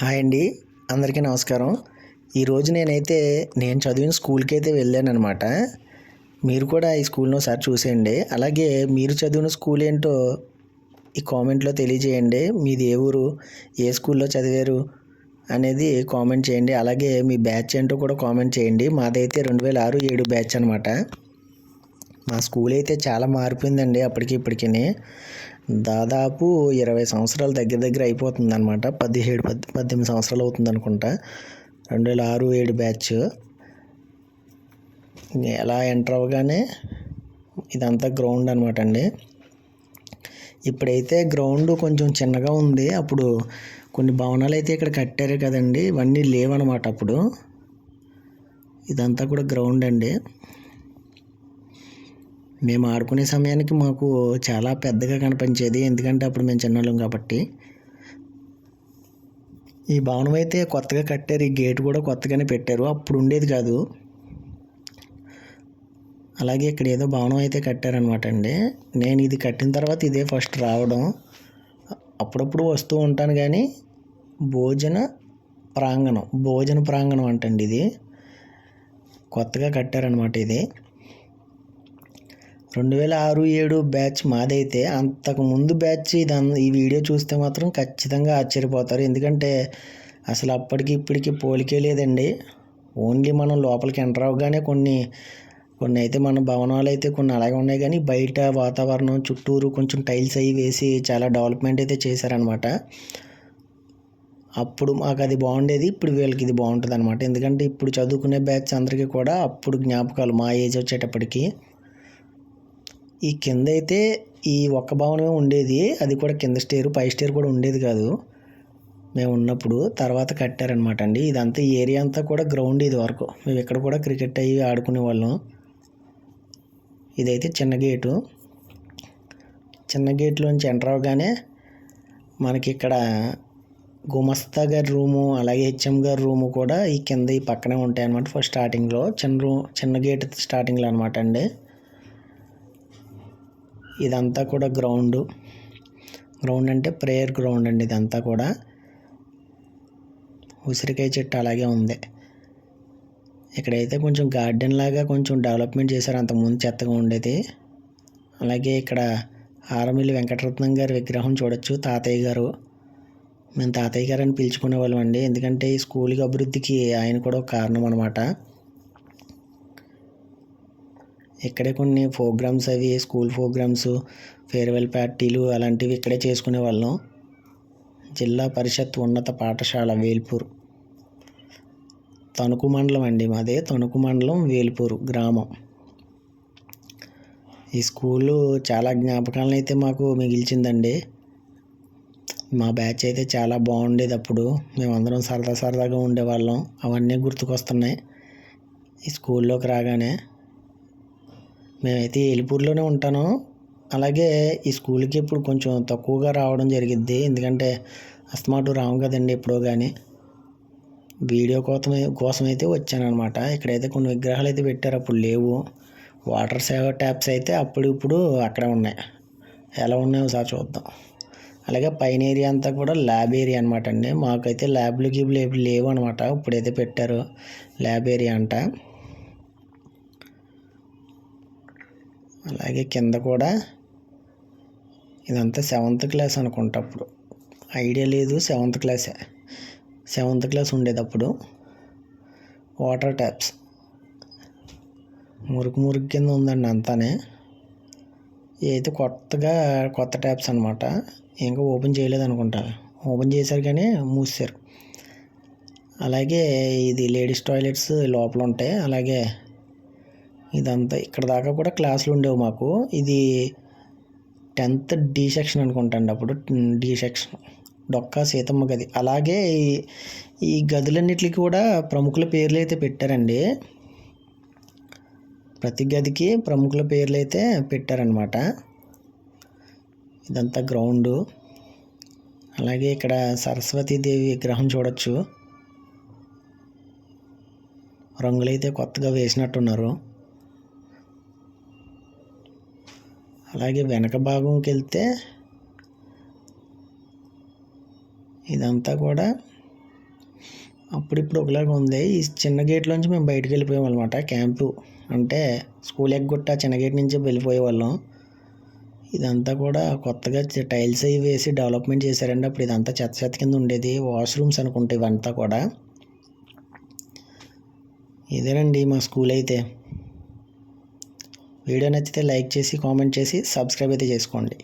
Hi అండి. అందరికీ నమస్కారం. ఈరోజు నేనైతే నేను చదివిన స్కూల్కి అయితే వెళ్ళాను అనమాట మీరు కూడా ఈ స్కూల్ని ఒకసారి చూసేయండి. అలాగే మీరు చదివిన స్కూల్ ఏంటో ఈ కామెంట్లో తెలియజేయండి. మీది ఏ ఊరు ఏ స్కూల్లో చదివారు అనేది కామెంట్ చేయండి. అలాగే మీ బ్యాచ్ ఏంటో కూడా కామెంట్ చేయండి. మాదైతే రెండు వేల ఆరు ఏడు బ్యాచ్ అనమాట మా స్కూల్ అయితే చాలా మారిపోయిందండి అప్పటికి ఇప్పటికి దాదాపు ఇరవై సంవత్సరాల దగ్గర దగ్గర అయిపోతుంది అనమాట పదిహేడు పద్ పద్దెనిమిది సంవత్సరాలు అవుతుంది అనుకుంటా. రెండు వేల ఆరు ఏడు బ్యాచ్. ఎలా ఎంటర్ అవ్వగానే ఇదంతా గ్రౌండ్ అనమాట అండి. ఇప్పుడైతే గ్రౌండ్ కొంచెం చిన్నగా ఉంది. అప్పుడు కొన్ని భవనాలు అయితే ఇక్కడ కట్టారు కదండి. ఇవన్నీ లేవన్నమాట అప్పుడు. ఇదంతా కూడా గ్రౌండ్ అండి. మేము ఆడుకునే సమయానికి మాకు చాలా పెద్దగా కనిపించేది. ఎందుకంటే అప్పుడు మేము చిన్నోళ్ళం కాబట్టి. ఈ భవనం అయితే కొత్తగా కట్టారు. ఈ గేట్ కూడా కొత్తగానే పెట్టారు. అప్పుడు ఉండేది కాదు. అలాగే ఇక్కడ ఏదో భవనం అయితే కట్టారనమాట అండి. నేను ఇది కట్టిన తర్వాత ఇదే ఫస్ట్ రావడం. అప్పుడప్పుడు వస్తూ ఉంటాను కానీ భోజన ప్రాంగణం భోజన ప్రాంగణం అంటండి ఇది. కొత్తగా కట్టారనమాట ఇది. రెండు వేల ఆరు ఏడు బ్యాచ్ మాదైతే అంతకు ముందు బ్యాచ్ ఇది ఈ వీడియో చూస్తే మాత్రం ఖచ్చితంగా ఆశ్చర్యపోతారు. ఎందుకంటే అసలు అప్పటికి ఇప్పటికి పోలికే లేదండి. ఓన్లీ మనం లోపలికి ఎంటర్ అవ్వగానే కొన్ని కొన్ని అయితే మన భవనాలు అయితే కొన్ని అలాగే ఉన్నాయి కానీ బయట వాతావరణం చుట్టూరు కొంచెం టైల్స్ అవి వేసి చాలా డెవలప్మెంట్ అయితే చేశారనమాట అప్పుడు మాకు అది బాగుండేది ఇప్పుడు వీళ్ళకి ఇది బాగుంటుంది అనమాట ఎందుకంటే ఇప్పుడు చదువుకునే బ్యాచ్ అందరికీ కూడా అప్పుడు జ్ఞాపకాలు మా ఏజ్ వచ్చేటప్పటికి. ఈ కింద అయితే ఈ ఒక్క భవనమే ఉండేది. అది కూడా కింద స్టేర్ పై స్టేర్ కూడా ఉండేది కాదు. మేము ఉన్నప్పుడు తర్వాత కట్టారనమాట అండి. ఇదంతా ఈ ఏరియా అంతా కూడా గ్రౌండ్ ఇది వరకు. మేము ఇక్కడ కూడా క్రికెట్ అయ్యి ఆడుకునే వాళ్ళం. ఇదైతే చిన్న గేటు. చిన్న గేట్లోంచి ఎంటర్ అవగానే మనకి ఇక్కడ గుమస్తా గారి రూము అలాగే హెచ్ఎం గారి రూము కూడా ఈ కింద ఈ పక్కనే ఉంటాయి అన్నమాట ఫస్ట్ స్టార్టింగ్లో. చిన్న రూమ్ చిన్న గేట్ స్టార్టింగ్లో అనమాట అండి. ఇదంతా కూడా గ్రౌండ్. గ్రౌండ్ అంటే ప్రేయర్ గ్రౌండ్ అండి ఇదంతా కూడా. ఉసిరికాయ చెట్టు అలాగే ఉంది. ఇక్కడైతే కొంచెం గార్డెన్ లాగా కొంచెం డెవలప్మెంట్ చేశారు అంతకుముందు చెత్తగా ఉండేది. అలాగే ఇక్కడ ఆరమిల్లి వెంకటరత్నం గారి విగ్రహం చూడొచ్చు తాతయ్య గారు. మేము తాతయ్య గారు అని పిలుచుకునే వాళ్ళం అండి. ఎందుకంటే ఈ స్కూల్కి అభివృద్ధికి ఆయన కూడా ఒక కారణం అనమాట ఇక్కడే కొన్ని ప్రోగ్రామ్స్ అవి స్కూల్ ప్రోగ్రామ్స్ ఫేర్వెల్ పార్టీలు అలాంటివి ఇక్కడే చేసుకునే వాళ్ళం. జిల్లా పరిషత్ ఉన్నత పాఠశాల వేల్పూర్. తణుకు మండలం అండి మాదే తణుకు మండలం వేల్పూర్ గ్రామం. ఈ స్కూలు చాలా జ్ఞాపకాలను అయితే మాకు మిగిల్చిందండి. మా బ్యాచ్ అయితే చాలా బాగుండేది అప్పుడు. మేమందరం సరదా సరదాగా ఉండేవాళ్ళం. అవన్నీ గుర్తుకొస్తున్నాయి. ఈ స్కూల్లోకి రాగానే మేమైతే ఏలిపూర్లోనే ఉంటాను. అలాగే ఈ స్కూల్కి ఇప్పుడు కొంచెం తక్కువగా రావడం జరిగిద్ది. ఎందుకంటే అస్తమాటు రాము కదండి ఎప్పుడో కానీ వీడియో కోసం కోసమైతే వచ్చానమాట ఇక్కడైతే కొన్ని విగ్రహాలు అయితే పెట్టారు. అప్పుడు లేవు. వాటర్ సేవ ట్యాప్స్ అయితే అప్పుడు ఇప్పుడు అక్కడే ఉన్నాయి. ఎలా ఉన్నాయో సార్ చూద్దాం. అలాగే పైన ఏరియా అంతా కూడా ల్యాబ్ ఏరియా అనమాట అండి. మాకైతే ల్యాబ్లు గీబ్లు ఏమి లేవు అనమాట ఇప్పుడైతే పెట్టారు. ల్యాబ్ ఏరియా అంట. అలాగే కింద కూడా ఇదంతా సెవెంత్ క్లాస్ అనుకుంటా అప్పుడు. ఐడియా లేదు సెవెంత్ క్లాసే. సెవెంత్ క్లాస్ ఉండేది అప్పుడు. Water taps. మురికి మురికి కింద ఉందండి అంతానే. ఏదైతే కొత్తగా కొత్త ట్యాప్స్ అనమాట ఇంకా ఓపెన్ చేయలేదు అనుకుంటా. ఓపెన్ చేశారు కానీ మూసారు అలాగే ఇది లేడీస్ టాయిలెట్స్ లోపల ఉంటాయి. అలాగే ఇదంతా ఇక్కడ దాకా కూడా క్లాసులు ఉండేవి మాకు. ఇది టెన్త్ డి సెక్షన్ అనుకుంటాండి అప్పుడు. D section. డొక్కా సీతమ్మ గది. అలాగే ఈ గదులన్నిటికి కూడా ప్రముఖుల పేర్లు అయితే పెట్టారండి. ప్రతి గదికి ప్రముఖుల పేర్లు అయితే పెట్టారనమాట ఇదంతా గ్రౌండు. అలాగే ఇక్కడ సరస్వతీదేవి విగ్రహం చూడొచ్చు. రంగులైతే కొత్తగా వేసినట్టున్నారు. అలాగే వెనక భాగంకి వెళ్తే ఇదంతా కూడా అప్పుడిప్పుడు ఒకలాగా ఉంది. ఈ చిన్న గేట్లోంచి మేము బయటకు వెళ్ళిపోయాం అనమాట క్యాంపు. అంటే స్కూల్ ఎగ్గొట్ట చిన్న గేట్ నుంచి వెళ్ళిపోయే వాళ్ళం ఇదంతా కూడా కొత్తగా టైల్స్ అవి వేసి డెవలప్మెంట్ చేశారండి. అప్పుడు ఇదంతా చెత్త చెత్త కింద ఉండేది. వాష్రూమ్స్ అనుకుంటే ఇవంతా కూడా. ఇదేనండి మా స్కూల్ అయితే. వీడియో నచ్చితే లైక్ చేసి కామెంట్ చేసి సబ్స్క్రైబ్ అయితే చేసుకోండి.